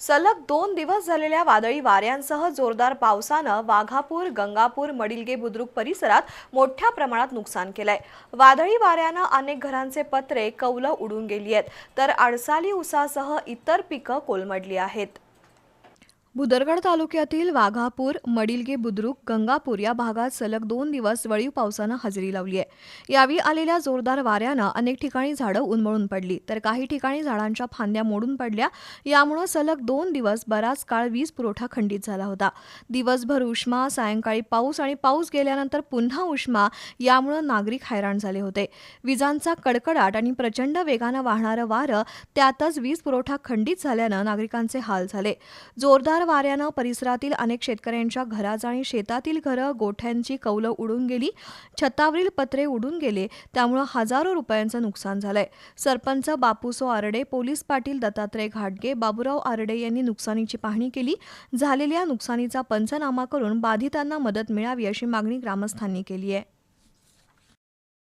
सलग दोन दिवस झालेल्या वादळी वाऱ्यांसह जोरदार पावसानं वाघापूर गंगापूर मडिलगे बुद्रुक परिसरात मोठ्या प्रमाणात नुकसान केलंय. वादळी वाऱ्यानं अनेक घरांचे पत्रे कौलं उडून गेली आहेत. तर अडसाली उसासह इतर पिकं कोलमडली आहेत. भुदरगड तालुक्यातील वाघापूर मडिलगे बुद्रुक गंगापूर या भागात सलग दोन दिवस वळीव पावसानं हजेरी लावली आहे. यावेळी आलेल्या जोरदार वाऱ्यानं अनेक ठिकाणी झाडं उन्मळून पडली तर काही ठिकाणी झाडांच्या फांद्या मोडून पडल्या. यामुळं सलग दोन दिवस बराच काळ वीज पुरवठा खंडित झाला होता. दिवसभर उष्मा सायंकाळी पाऊस आणि पाऊस गेल्यानंतर पुन्हा उष्मा यामुळं नागरिक हैराण झाले होते. विजांचा कडकडाट आणि प्रचंड वेगानं वाहणारं वारं त्यातच वीज पुरवठा खंडित झाल्यानं नागरिकांचे हाल झाले. जोरदार वाऱ्यानं परिसरातील अनेक शेतकऱ्यांच्या घराचं आणि शेतातील घरं गोठ्यांची कौलं उडून गेली छतावरील पत्रे उडून गेले त्यामुळं हजारो रुपयांचं नुकसान झालंय. सरपंच बापूसो आरडे पोलीस पाटील दत्तात्रय घाटगे बाबूराव आरडे यांनी नुकसानीची पाहणी केली. झालेल्या नुकसानीचा पंचनामा करून बाधितांना मदत मिळावी अशी मागणी ग्रामस्थांनी केली आहे.